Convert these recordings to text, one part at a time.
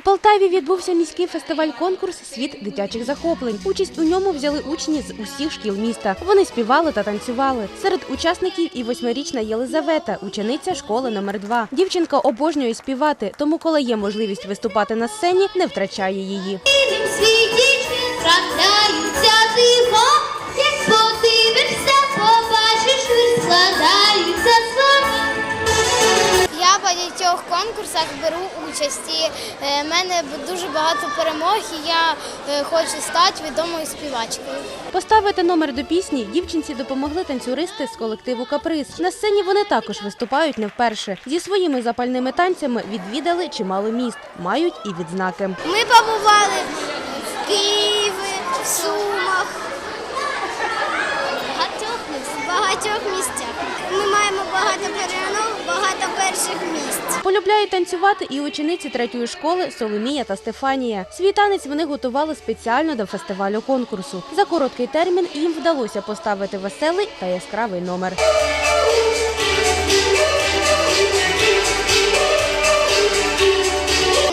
У Полтаві відбувся міський фестиваль-конкурс Світ дитячих захоплень. Участь у ньому взяли учні з усіх шкіл міста. Вони співали та танцювали. Серед учасників і восьмирічна Єлизавета, учениця школи номер 2 Дівчинка обожнює співати, тому, коли є можливість виступати на сцені, не втрачає її. Трапляються побачиш, вір багатьох конкурсах беру участь. І е, в мене дуже багато перемог, і я е, хочу стати відомою співачкою. Поставити номер до пісні дівчинці допомогли танцюристи з колективу Каприз. На сцені вони також виступають не вперше. Зі своїми запальними танцями відвідали чимало міст, мають і відзнаки. Ми побували в Києві, в Сумах. В багатьох місцях. Ми маємо багато перемог, багато перших місць. Полюбляють танцювати і учениці третьої школи Соломія та Стефанія. Свій танець вони готували спеціально до фестивалю конкурсу. За короткий термін їм вдалося поставити веселий та яскравий номер.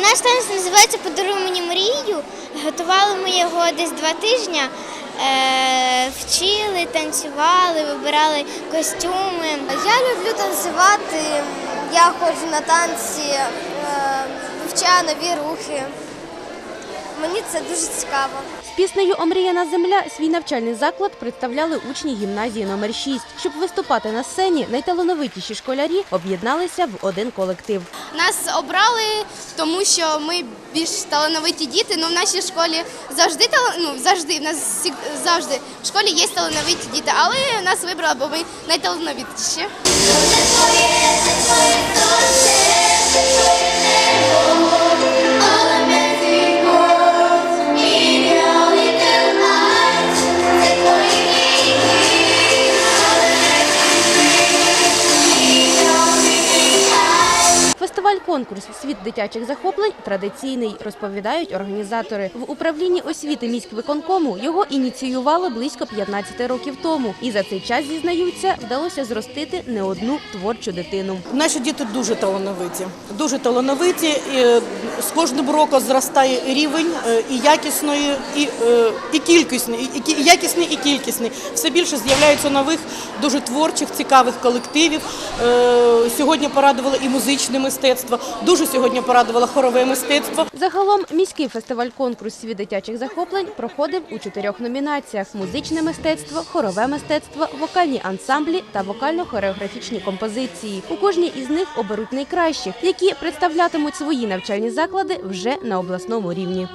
Наш танець називається Подаруй мені мрію. Готували ми його десь два тижні. Вчили, танцювали, вибирали костюми. Я люблю танцювати. Я ходжу на танці, е, вивчаю нові рухи. Мені це дуже цікаво. З піснею Омріяна земля свій навчальний заклад представляли учні гімназії номер 6. Щоб виступати на сцені, найталановитіші школярі об'єдналися в один колектив. Нас обрали, тому що ми більш талановиті діти. Ну в нашій школі завжди ну, завжди в нас всі- завжди в школі є талановиті діти, але нас вибрали, бо ми найталановитіші. Фестиваль-конкурс Світ дитячих захоплень традиційний, розповідають організатори. В управлінні освіти міськвиконкому його ініціювали близько 15 років тому. І за цей час, зізнаються, вдалося зростити не одну творчу дитину. Наші діти дуже талановиті, дуже талановиті. Е, з кожним роком зростає рівень е, і якісної, і, е, і кількісний, і, якісний, і кількісний. Все більше з'являється нових дуже творчих, цікавих колективів. Сьогодні порадувало і музичне мистецтво. Дуже сьогодні порадувало хорове мистецтво. Загалом міський фестиваль-конкурс свій дитячих захоплень проходив у чотирьох номінаціях: музичне мистецтво, хорове мистецтво, вокальні ансамблі та вокально-хореографічні композиції. У кожній із них оберуть найкращих, які представлятимуть свої навчальні заклади вже на обласному рівні.